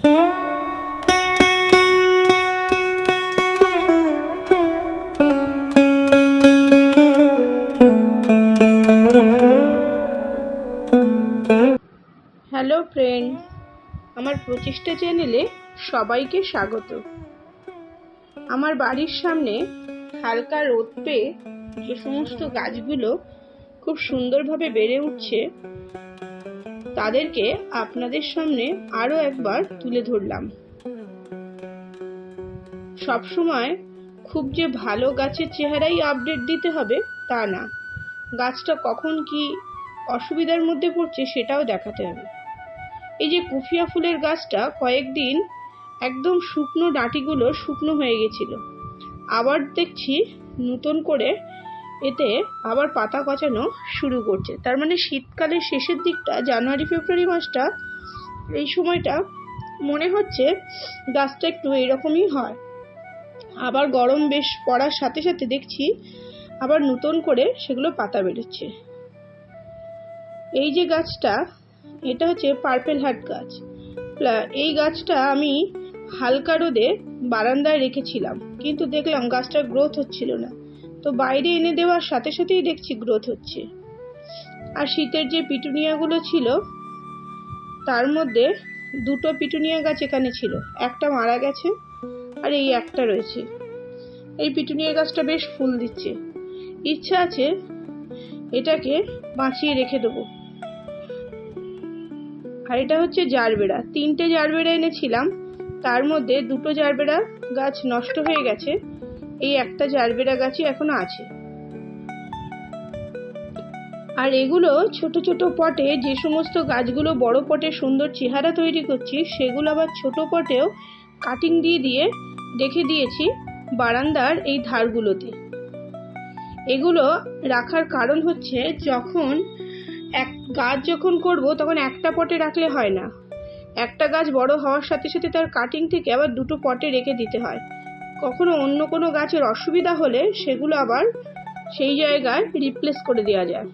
Hello friend, আমার প্রচেষ্টা চ্যানেলে সবাইকে স্বাগত। আমার বাড়ির সামনে হালকা রোদ পেয়ে যে সমস্ত গাছগুলো খুব সুন্দরভাবে বেড়ে উঠছে তাদেরকে আপনাদের সামনে আরও একবার তুলে ধরলাম। সবসময় খুব যে ভালো গাছের চেহারাই আপডেট দিতে হবে তা না। গাছটা কখন কি অসুবিধার মধ্যে পড়ছে সেটাও দেখাতে হবে। এই যে কুফিয়া ফুলের গাছটা কয়েকদিন একদম শুকনো ডাঁটিগুলো শুকনো হয়ে গেছিল। আবার দেখছি নতুন করে এতে আবার পাতা গজানো শুরু করছে। তার মানে শীতকালের শেষের দিকটা, জানুয়ারি, ফেব্রুয়ারি মাসটা, এই সময়টা মনে হচ্ছে গাছটা একটু এরকমই হয়। আবার গরম বেশ পড়ার সাথে সাথে দেখছি আবার নতুন করে সেগুলো পাতা বেরোচ্ছে। এই যে গাছটা, এটা হচ্ছে পার্পেল হার্ট গাছ। এই গাছটা আমি হালকা রোদে বারান্দায় রেখেছিলাম, কিন্তু দেখলাম গাছটার গ্রোথ হচ্ছিল না। তো বাইরে এনে দেওয়ার সাথে সাথেই দেখছি গ্রোথ হচ্ছে। আর শীতের যে পিটুনিয়াগুলো ছিল, তার মধ্যে দুটো পিটুনিয়া গাছ এখানে ছিল। একটা মারা গেছে আর এই একটা রয়েছে। এই পিটুনিয়া গাছটা বেশ ফুল দিচ্ছে। ইচ্ছা আছে এটাকে বাঁচিয়ে রেখে দেবো। আর এটা হচ্ছে জারবেরা তিনটে জারবেরা এনেছিলাম, তার মধ্যে দুটো জারবেরা গাছ নষ্ট হয়ে গেছে। এই একটা জারবেরা গাছই এখনও আছে। আর এগুলো ছোট ছোট পটে যে সমস্ত গাছগুলো বড় পটে সুন্দর চেহারা তৈরি করছি, সেগুলো আবার ছোট পটেও কাটিং দিয়ে দিয়ে রেখে দিয়েছি বারান্দার এই ধারগুলোতে। এগুলো রাখার কারণ হচ্ছে যখন এক গাছ যখন করব তখন একটা পটে রাখলে হয় না। একটা গাছ বড় হওয়ার সাথে সাথে তার কাটিং থেকে আবার দুটো পটে রেখে দিতে হয়। কখনো অন্য কোনো গাছের অসুবিধা হলে সেগুলো আবার সেই জায়গায় রিপ্লেস করে দেওয়া যায়।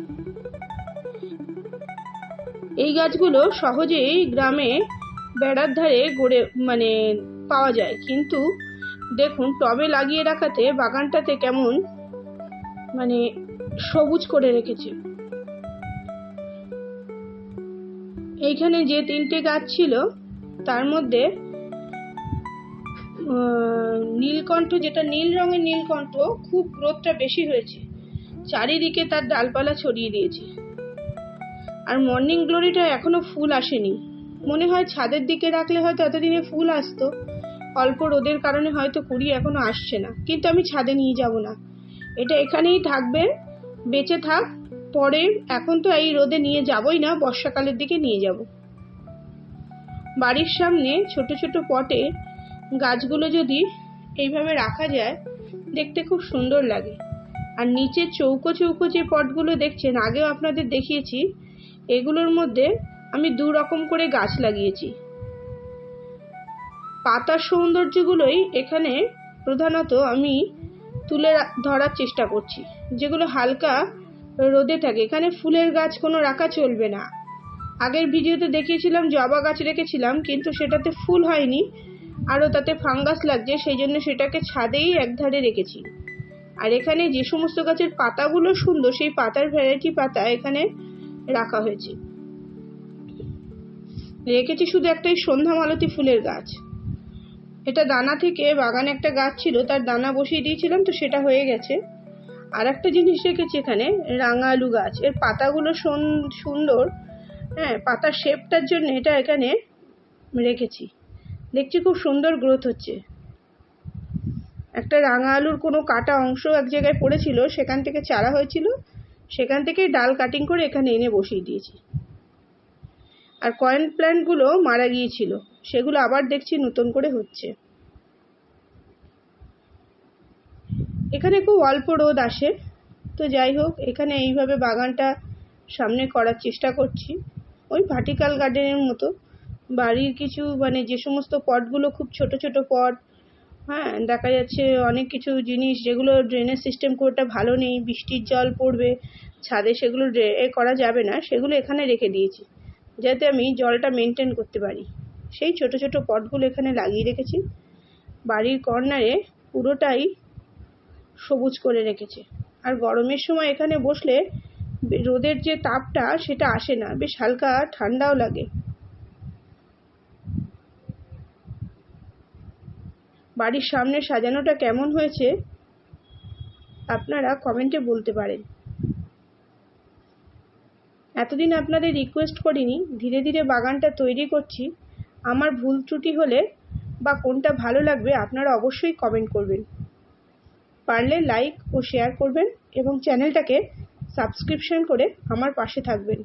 এই গাছগুলো সহজেই গ্রামে বেড়ার ধারে গড়ে মানে পাওয়া যায়। কিন্তু দেখুন, টবে লাগিয়ে রাখাতে বাগানটাতে কেমন মানে সবুজ করে রেখেছে। এইখানে যে তিনটে গাছ ছিল, তার মধ্যে নীলকণ্ঠ, যেটা নীল রঙের নীলকণ্ঠ, খুব গ্রোথটা বেশি হয়েছে। চারিদিকে তার ডালপালা ছড়িয়ে দিয়েছে। আর মর্নিং গ্লোরিটা এখনও ফুল আসেনি। মনে হয় ছাদের দিকে রাখলে হয়তো এতদিনে ফুল আসতো। অল্প রোদের কারণে হয়তো কুড়ি এখনও আসছে না। কিন্তু আমি ছাদে নিয়ে যাব না। এটা এখানেই থাকবে বেঁচে থাক। পরে এখন তো এই রোদে নিয়ে যাবই না, বর্ষাকালের দিকে নিয়ে যাব। বাড়ির সামনে ছোট ছোট পটে গাছগুলো যদি এইভাবে রাখা যায়, দেখতে খুব সুন্দর লাগে। আর নিচে চৌকো চৌকো যে পটগুলো দেখছেন, আগেও আপনাদের দেখিয়েছি, এগুলোর মধ্যে আমি দু রকম করে গাছ লাগিয়েছি। পাতার সৌন্দর্যগুলোই এখানে প্রধানত আমি তুলে ধরার চেষ্টা করছি, যেগুলো হালকা রোদে থাকে। এখানে ফুলের গাছ কোনো রাখা চলবে না। আগের ভিডিওতে দেখিয়েছিলাম, জবা গাছ রেখেছিলাম, কিন্তু সেটাতে ফুল হয়নি। আরও তাতে ফাঙ্গাস লাগছে, সেই জন্য সেটাকে ছাদেই একধারে রেখেছি। আর এখানে যে সমস্ত গাছের পাতাগুলো সুন্দর, সেই পাতার ভ্যারাইটি পাতা এখানে রাখা হয়েছে। রেখেছি শুধু একটাই সন্ধ্যা মালতী ফুলের গাছ। এটা দানা থেকে বাগানে একটা গাছ ছিল, তার দানা বসিয়ে দিয়েছিলাম, তো সেটা হয়ে গেছে। আর একটা জিনিস রেখেছি এখানে রাঙা আলু গাছ। এর পাতাগুলো সুন- সুন্দর হ্যাঁ পাতার শেপটার জন্য এটা এখানে রেখেছি। দেখছি খুব সুন্দর গ্রোথ হচ্ছে। একটা রাঙা আলুর কোনো কাটা অংশ এক জায়গায় পড়েছিল, সেখান থেকে চারা হয়েছিল, সেখান থেকে ডাল কাটিং করে এখানে এনে বসিয়ে দিয়েছি। আর কয়েন প্ল্যান্টগুলো মারা গিয়েছিল, সেগুলো আবার দেখছি নতুন করে হচ্ছে। এখানে খুব অল্প রোদ আসে, তো যাই হোক, এখানে এইভাবে বাগানটা সামনে করার চেষ্টা করছি। ওই ভার্টিক্যাল গার্ডেনের মতো। বাড়ির কিছু মানে যে সমস্ত পটগুলো খুব ছোট ছোট পট হ্যাঁ দেখা যাচ্ছে অনেক কিছু জিনিস যেগুলো ড্রেনেজ সিস্টেম কোটা ভালো নেই, বৃষ্টির জল পড়বে, ছাদে সেগুলো এ করা যাবে না, সেগুলো এখানে রেখে দিয়েছি, যাতে আমি জলটা মেনটেন করতে পারি। সেই ছোট ছোট পটগুলো এখানে লাগিয়ে রেখেছি, বাড়ির কর্নারে পুরোটাই সবুজ করে রেখেছে। আর গরমের সময় এখানে বসলে রোদের যে তাপটা, সেটা আসে না, বেশ হালকা ঠান্ডাও লাগে। বাড়ির সামনে সাজানোটা কেমন হয়েছে আপনারা কমেন্টে বলতে পারেন। এতদিন আপনাদের রিকোয়েস্ট করিনি, ধীরে ধীরে বাগানটা তৈরি করছি। আমার ভুল ত্রুটি হলে বা কোনটা ভালো লাগবে আপনারা অবশ্যই কমেন্ট করবেন। পারলে লাইক ও শেয়ার করবেন এবং চ্যানেলটাকে সাবস্ক্রিপশন করে আমার পাশে থাকবেন।